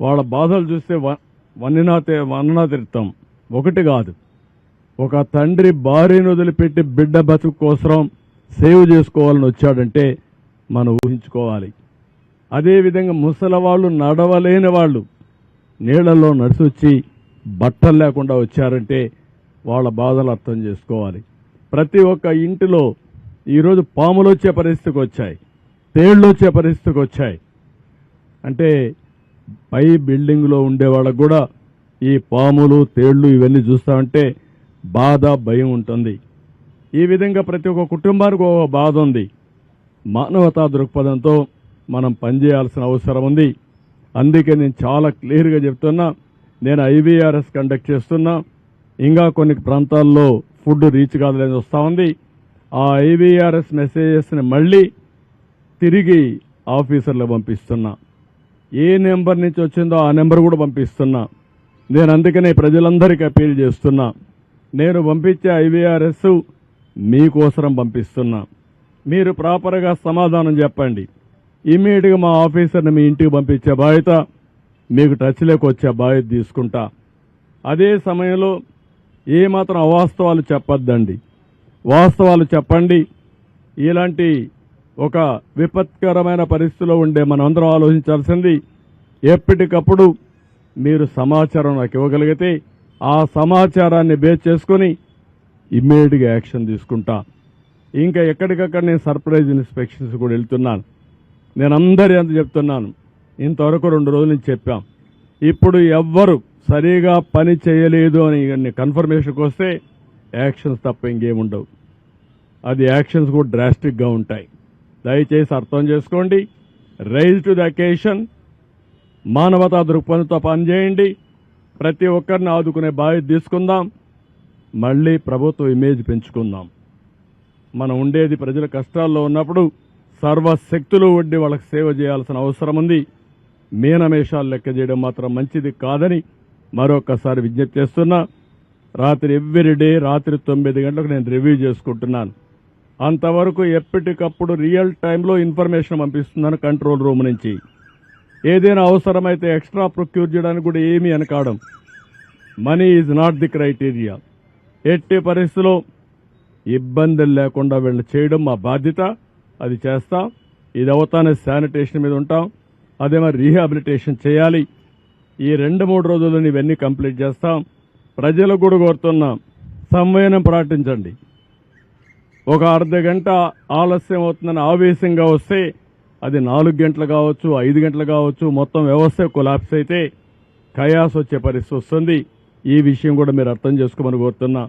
వాళ్ళ బాధలు చూస్తే వ- వన్నినా తే- వన్ననా తిరుతాం ఒకటి కాదు. ఒక తండ్రి భార్యను వదిలిపెట్టి బిడ్డ బతుకు కోసం సేవ్ చేసుకోవాలని వచ్చాడంటే మనం ఊహించుకోవాలి. అదేవిధంగా ముసలి వాళ్ళు నడవలేని వాళ్ళు నీళ్ళలో నడిచొచ్చి బట్టలు లేకుండా వచ్చారంటే వాళ్ళ బాధలు అర్థం చేసుకోవాలి. ప్రతి ఒక్క ఇంటిలో ఈరోజు పాములు వచ్చే పరిస్థితికి వచ్చాయి. తేళ్ళు వచ్చే పరిస్థితికి వచ్చాయి. అంటే పై బిల్డింగ్లో ఉండే వాళ్ళకు కూడా ఈ పాములు తేళ్ళు ఇవన్నీ చూస్తామంటే బాధ భయం ఉంటుంది. ఈ విధంగా ప్రతి ఒక్క కుటుంబానికి ఒక బాధ ఉంది. మానవతా దృక్పథంతో మనం పనిచేయాల్సిన అవసరం ఉంది. అందుకే నేను చాలా క్లియర్గా చెప్తున్నా నేను ఐవీఆర్ఎస్ కండక్ట్ చేస్తున్నా. ఇంకా కొన్ని ప్రాంతాల్లో ఫుడ్ రీచ్ కాదని వస్తూ ఉంది. ఆ ఐవీఆర్ఎస్ మెసేజెస్ని మళ్ళీ తిరిగి ఆఫీసర్లు పంపిస్తున్నా. ఏ నెంబర్ నుంచి వచ్చిందో ఆ నెంబర్ కూడా పంపిస్తున్నా. నేను అందుకనే ప్రజలందరికీ అపీల్ చేస్తున్నా. నేను పంపించే ఐవీఆర్ఎస్ మీకోసరం పంపిస్తున్నా. మీరు ప్రాపర్గా సమాధానం చెప్పండి. ఇమ్మీడియట్గా మా ఆఫీసర్ని మీ ఇంటికి పంపించే బాధ్యత మీకు టచ్లోకి వచ్చే బాధ్యత తీసుకుంటా. అదే సమయంలో ఏమాత్రం అవాస్తవాలు చెప్పొద్దండి. వాస్తవాలు చెప్పండి. ఇలాంటి ఒక విపత్కరమైన పరిస్థితిలో ఉండే మనమందరం ఆలోచించాల్సింది ఎప్పటికప్పుడు మీరు సమాచారం నాకు ఇవ్వగలిగితే ఆ సమాచారాన్ని బేస్ చేసుకొని ఇమ్మీడియట్గా యాక్షన్ తీసుకుంటా. ఇంకా ఎక్కడికక్కడ నేను సర్ప్రైజ్ ఇన్స్పెక్షన్స్ కూడా వెళ్తున్నాను. నేను అందరి అంత చెప్తున్నాను. ఇంతవరకు రెండు రోజుల నుంచి చెప్పాం. ఇప్పుడు ఎవ్వరు సరిగా పని చేయలేదు అని కన్ఫర్మేషన్కి వస్తే యాక్షన్స్ తప్ప ఇంకేముండవు. అది యాక్షన్స్ కూడా డ్రాస్టిక్గా ఉంటాయి. దయచేసి అర్థం చేసుకోండి. రైజ్ టు ద అకేషన్ మానవతా దృక్పథంతో పనిచేయండి. ప్రతి ఒక్కరిని ఆదుకునే బాధ్యత తీసుకుందాం. మళ్ళీ ప్రభుత్వ ఇమేజ్ పెంచుకుందాం. మనం ఉండేది ప్రజల కష్టాల్లో ఉన్నప్పుడు సర్వశక్తులు వడ్డీ వాళ్ళకి సేవ చేయాల్సిన అవసరం ఉంది. మీనమేషాలు లెక్క చేయడం మాత్రం మంచిది కాదని మరొకసారి విజ్ఞప్తి చేస్తున్నా. రాత్రి ఎవ్రీడే రాత్రి తొమ్మిది గంటలకు నేను రివ్యూ చేసుకుంటున్నాను. అంతవరకు ఎప్పటికప్పుడు రియల్ టైంలో ఇన్ఫర్మేషన్ పంపిస్తున్నాను కంట్రోల్ రూమ్ నుంచి. ఏదైనా అవసరమైతే ఎక్స్ట్రా ప్రొక్యూర్ చేయడానికి కూడా ఏమీ అనకాడం money is not the criteria. ఎట్టి పరిస్థితిలో ఇబ్బందులు లేకుండా వీళ్ళు చేయడం మా బాధ్యత. అది చేస్తాం. ఇది అవుతానే శానిటేషన్ మీద ఉంటాం. అదే మరి రీహాబిలిటేషన్ చేయాలి. ఈ రెండు మూడు రోజుల్లో ఇవన్నీ కంప్లీట్ చేస్తాం. ప్రజలకు కూడా కోరుతున్నాం సంవయనం పాటించండి ఒక అర్ధ గంట ఆలస్యం అవుతుందని ఆవేశంగా వస్తే అది నాలుగు గంటలు కావచ్చు ఐదు గంటలు కావచ్చు మొత్తం వ్యవస్థ కొలాప్స్ అయితే కయాస్ వచ్చే పరిస్థితి వస్తుంది. ఈ విషయం కూడా మీరు అర్థం చేసుకోమని కోరుతున్నా.